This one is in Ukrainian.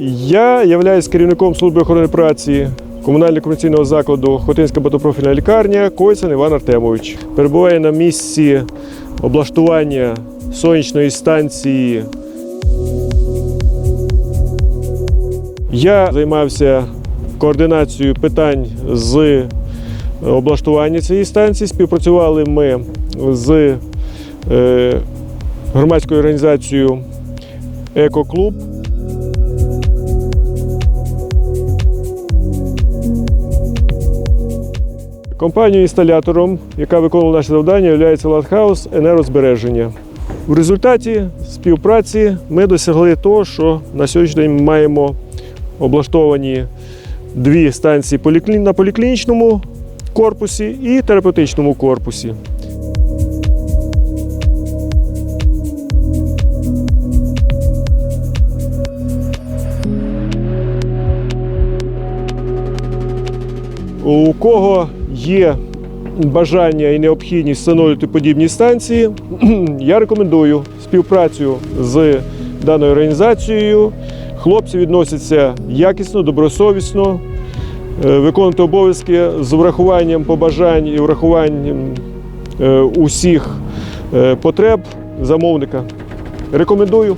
Я являюсь керівником служби охорони праці комунально-комерційного закладу Хотинська багатопрофільна лікарня Койцин Іван Артемович. Перебуває на місці облаштування сонячної станції. Я займався координацією питань з облаштування цієї станції. Співпрацювали ми з е, громадською організацією Екоклуб. Компанією-інсталятором, яка виконувала наше завдання, є Латхаус енергозбереження. В результаті співпраці ми досягли того, що на сьогоднішній день ми маємо облаштовані дві станції на поліклінічному корпусі і терапевтичному корпусі. У кого є бажання і необхідність встановлювати подібні станції, я рекомендую співпрацю з даною організацією. Хлопці відносяться якісно, добросовісно, е, виконувати обов'язки з врахуванням побажань і врахуванням е, усіх е, потреб замовника. Рекомендую.